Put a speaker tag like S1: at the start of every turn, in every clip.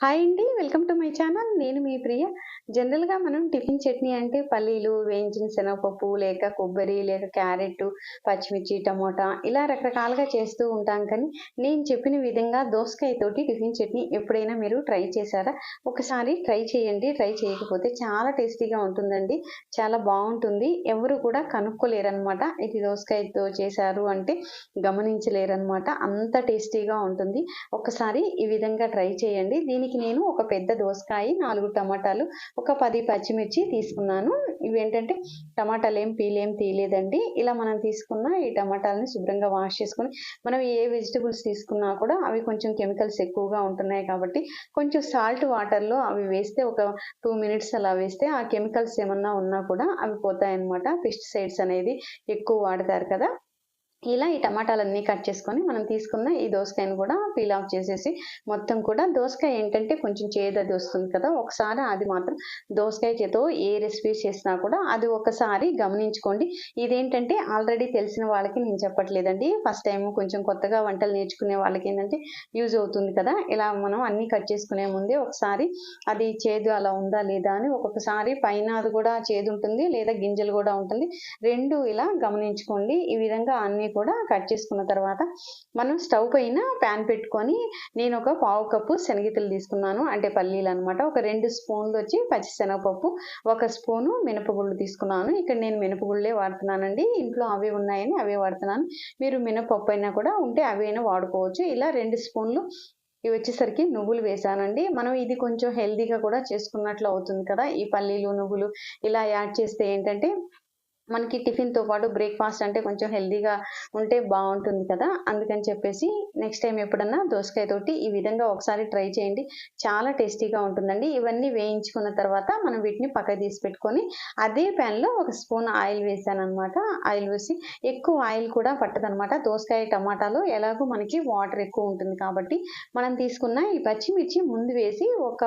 S1: Hi అండి welcome to my channel. నేను మీ ప్రియ. జనరల్గా మనం టిఫిన్ చట్నీ అంటే పల్లీలు వేయించిన శనగపప్పు లేక కొబ్బరి లేక క్యారెట్ పచ్చిమిర్చి టమోటా ఇలా రకరకాలుగా చేస్తూ ఉంటాం కానీ నేను చెప్పిన విధంగా దోసకాయ తోటి టిఫిన్ చట్నీ ఎప్పుడైనా మీరు ట్రై చేశారా? ఒకసారి ట్రై చేయండి. ట్రై చేయకపోతే చాలా టేస్టీగా ఉంటుందండి. చాలా బాగుంటుంది. ఎవరు కూడా కనుక్కోలేరనమాట ఇది దోసకాయతో చేశారు అంటే గమనించలేరనమాట అంత టేస్టీగా ఉంటుంది. ఒకసారి ఈ విధంగా ట్రై చేయండి. దీని దీనికి నేను ఒక పెద్ద దోసకాయ నాలుగు టమాటాలు ఒక పది పచ్చిమిర్చి తీసుకున్నాను. ఇవి ఏంటంటే టమాటాలు ఏం పీలేం తీయలేదండి. ఇలా మనం తీసుకున్న ఈ టమాటాలని శుభ్రంగా వాష్ చేసుకొని మనం ఏ వెజిటబుల్స్ తీసుకున్నా కూడా అవి కొంచెం కెమికల్స్ ఎక్కువగా ఉంటున్నాయి కాబట్టి కొంచెం సాల్ట్ వాటర్లో అవి వేస్తే ఒక టూ మినిట్స్ అలా వేస్తే ఆ కెమికల్స్ ఏమన్నా ఉన్నా కూడా అవి పోతాయన్నమాట. పెస్టిసైడ్స్ అనేది ఎక్కువ వాడతారు కదా. ఇలా ఈ టమాటాలన్నీ కట్ చేసుకొని మనం తీసుకున్న ఈ దోసకాయను కూడా పీల్ ఆఫ్ చేసేసి మొత్తం కూడా దోసకాయ ఏంటంటే కొంచెం చేదది వస్తుంది కదా. ఒకసారి అది మాత్రం దోసకాయ చేతో ఏ రెసిపీ చేసినా కూడా అది ఒకసారి గమనించుకోండి. ఇదేంటంటే ఆల్రెడీ తెలిసిన వాళ్ళకి నేను చెప్పట్లేదండి. ఫస్ట్ టైం కొంచెం కొత్తగా వంటలు నేర్చుకునే వాళ్ళకి ఏంటంటే యూజ్ అవుతుంది కదా. ఇలా మనం అన్నీ కట్ చేసుకునే ముందే ఒకసారి అది చేదు అలా ఉందా లేదా అని ఒక్కొక్కసారి పైన అది కూడా చేదు ఉంటుంది లేదా గింజలు కూడా ఉంటుంది. రెండు ఇలా గమనించుకోండి. ఈ విధంగా అన్నీ కూడా కట్ చేసుకున్న తర్వాత మనం స్టవ్ పైన ప్యాన్ పెట్టుకొని నేను ఒక పావు కప్పు శనగిత్తలు తీసుకున్నాను. అంటే పల్లీలు అనమాట ఒక రెండు స్పూన్లు వచ్చి పచ్చి శనగపప్పు ఒక స్పూను మినపగుళ్ళు తీసుకున్నాను. ఇక్కడ నేను మినపగుళ్ళే వాడుతున్నానండి. ఇంట్లో అవి ఉన్నాయని అవే వాడుతున్నాను. మీరు మినపప్పు అయినా కూడా ఉంటే అవైనా వాడుకోవచ్చు. ఇలా రెండు స్పూన్లు ఇవి వచ్చేసరికి నువ్వులు వేసానండి. మనం ఇది కొంచెం హెల్దీగా కూడా చేసుకున్నట్లు అవుతుంది కదా. ఈ పల్లీలు నువ్వులు ఇలా యాడ్ చేస్తే ఏంటంటే మనకి టిఫిన్తో పాటు బ్రేక్ఫాస్ట్ అంటే కొంచెం హెల్దీగా ఉంటే బాగుంటుంది కదా. అందుకని చెప్పేసి నెక్స్ట్ టైం ఎప్పుడన్నా దోసకాయ తోటి ఈ విధంగా ఒకసారి ట్రై చేయండి. చాలా టేస్టీగా ఉంటుందండి. ఇవన్నీ వేయించుకున్న తర్వాత మనం వీటిని పక్క తీసి పెట్టుకొని అదే ప్యాన్లో ఒక స్పూన్ ఆయిల్ వేసాను అనమాట ఆయిల్ వేసి ఎక్కువ ఆయిల్ కూడా పట్టదనమాట దోసకాయ టమాటాలు ఎలాగో మనకి వాటర్ ఎక్కువ ఉంటుంది కాబట్టి మనం తీసుకున్న ఈ పచ్చిమిర్చి ముందు వేసి ఒక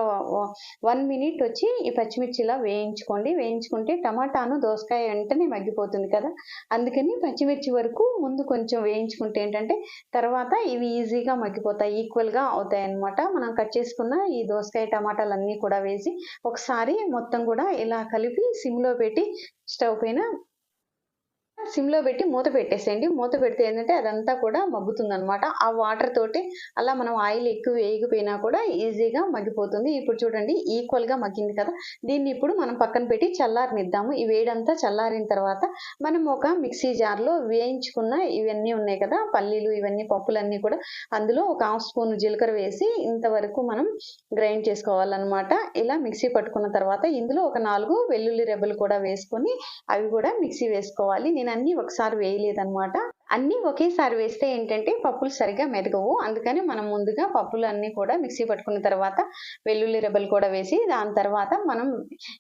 S1: వన్ మినిట్ వచ్చి ఈ పచ్చిమిర్చి ఇలా వేయించుకోండి. వేయించుకుంటే టమాటాను దోసకాయ వెంటనే మగ్గిపోతుంది కదా? అందుకని పచ్చిమిర్చి వరకు ముందు కొంచెం వేయించుకుంటే ఏంటంటే తర్వాత ఇవి ఈజీగా మగ్గిపోతాయి ఈక్వల్గా అవుతాయి అన్నమాట. మనం కట్ చేసుకున్న ఈ దోసకాయ టమాటాలు అన్నీ కూడా వేసి ఒకసారి మొత్తం కూడా ఇలా కలిపి సిమ్లో పెట్టి స్టవ్ పైన సిమ్లో పెట్టి మూత పెట్టేసేయండి. మూత పెడితే ఏంటంటే అదంతా కూడా మగ్గుతుంది అనమాట ఆ వాటర్ తోటి అలా మనం ఆయిల్ ఎక్కువ వేయకపోయినా కూడా ఈజీగా మగ్గిపోతుంది. ఇప్పుడు చూడండి ఈక్వల్గా మగ్గింది కదా. దీన్ని ఇప్పుడు మనం పక్కన పెట్టి చల్లారనిద్దాము. ఈ వేడంతా చల్లారిన తర్వాత మనం ఒక మిక్సీ జార్లో వేయించుకున్న ఇవన్నీ ఉన్నాయి కదా పల్లీలు ఇవన్నీ పప్పులన్నీ కూడా అందులో ఒక హాఫ్ స్పూన్ జీలకర్ర వేసి ఇంతవరకు మనం గ్రైండ్ చేసుకోవాలన్నమాట. ఇలా మిక్సీ పట్టుకున్న తర్వాత ఇందులో ఒక నాలుగు వెల్లుల్లి రెబ్బలు కూడా వేసుకొని అవి కూడా మిక్సీ వేసుకోవాలి. నేను అన్నీ ఒకసారి వేయలేదన్నమాట. అన్నీ ఒకేసారి వేస్తే ఏంటంటే పప్పులు సరిగా మెదగవు. అందుకని మనం ముందుగా పప్పులు అన్నీ కూడా మిక్సీ పట్టుకున్న తర్వాత వెల్లుల్లి రెబ్బలు కూడా వేసి దాని తర్వాత మనం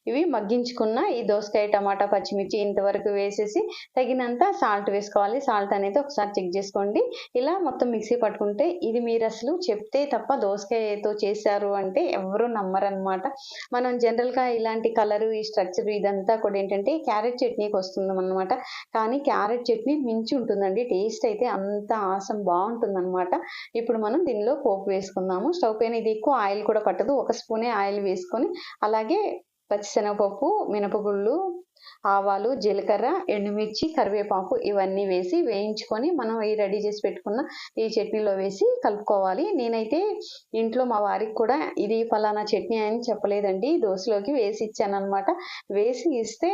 S1: ఇవి మగ్గించుకున్న ఈ దోసకాయ టమాటా పచ్చిమిర్చి ఇంతవరకు వేసేసి తగినంత సాల్ట్ వేసుకోవాలి. సాల్ట్ అనేది ఒకసారి చెక్ చేసుకోండి. ఇలా మొత్తం మిక్సీ పట్టుకుంటే ఇది మీరు అసలు చెప్తే తప్ప దోసకాయతో చేశారు అంటే ఎవరు నమ్మరనమాట మనం జనరల్గా ఇలాంటి కలరు ఈ స్ట్రక్చర్ ఇదంతా కూడా ఏంటంటే క్యారెట్ చట్నీకి వస్తుంది అనమాట కానీ క్యారెట్ చట్నీ మించి ఉంటుందండి. టేస్ట్ అయితే అంత ఆసం బాగుంటుంది అనమాట ఇప్పుడు మనం దీనిలో పోపు వేసుకుందాము. స్టవ్ పైన ఇది ఎక్కువ ఆయిల్ కూడా పట్టదు. ఒక స్పూనే ఆయిల్ వేసుకొని అలాగే పచ్చిశనగపప్పు మినపగుళ్ళు ఆవాలు జీలకర్ర ఎండుమిర్చి కరివేపాకు ఇవన్నీ వేసి వేయించుకొని మనం ఈ రెడీ చేసి పెట్టుకున్న ఈ చట్నీలో వేసి కలుపుకోవాలి. నేనైతే ఇంట్లో మా వారికి కూడా ఇది ఫలానా చట్నీ అని చెప్పలేదండి. దోశలోకి వేసి ఇచ్చాను అనమాట వేసి ఇస్తే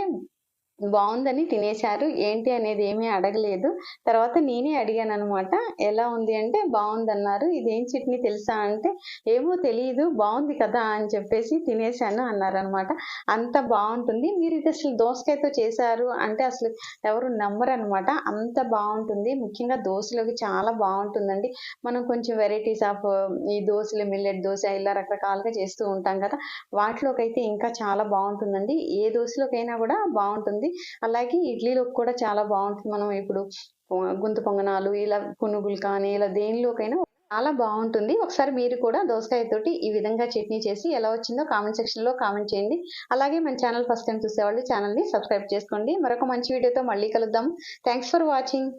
S1: బాగుందని తినేశారు. ఏంటి అనేది ఏమీ అడగలేదు. తర్వాత నేనే అడిగాను అనమాట ఎలా ఉంది? అంటే బాగుందన్నారు. ఇదేం చట్నీ తెలుసా? అంటే ఏమో తెలియదు బాగుంది కదా అని చెప్పేసి తినేశాను అన్నారనమాట అంత బాగుంటుంది. మీరు ఇది అసలు దోసకాయతో చేశారు అంటే అసలు ఎవరు నమ్మరు అనమాట అంత బాగుంటుంది. ముఖ్యంగా దోశలోకి చాలా బాగుంటుందండి. మనం కొంచెం వెరైటీస్ ఆఫ్ ఈ దోశలు మిల్లెట్ దోశ ఇలా రకరకాలుగా చేస్తూ ఉంటాం కదా వాటిలోకి అయితే ఇంకా చాలా బాగుంటుందండి. ఏ దోశలోకైనా కూడా బాగుంటుంది. బాగుంటుంది అలాగే ఇడ్లీలోకి కూడా చాలా బాగుంటుంది. మనం ఇప్పుడు గుంత పొంగనాలు ఇలా పునుగులు కానీ ఇలా దేనిలోకైనా చాలా బాగుంటుంది. ఒకసారి మీరు కూడా దోసకాయ తోటి ఈ విధంగా చట్నీ చేసి ఎలా వచ్చిందో కామెంట్ సెక్షన్లో కామెంట్ చేయండి. అలాగే మన ఛానల్ ఫస్ట్ టైం చూసేవాళ్ళు ఛానల్ని సబ్స్క్రైబ్ చేసుకోండి. మరొక మంచి వీడియోతో మళ్ళీ కలుద్దాం. Thanks for watching.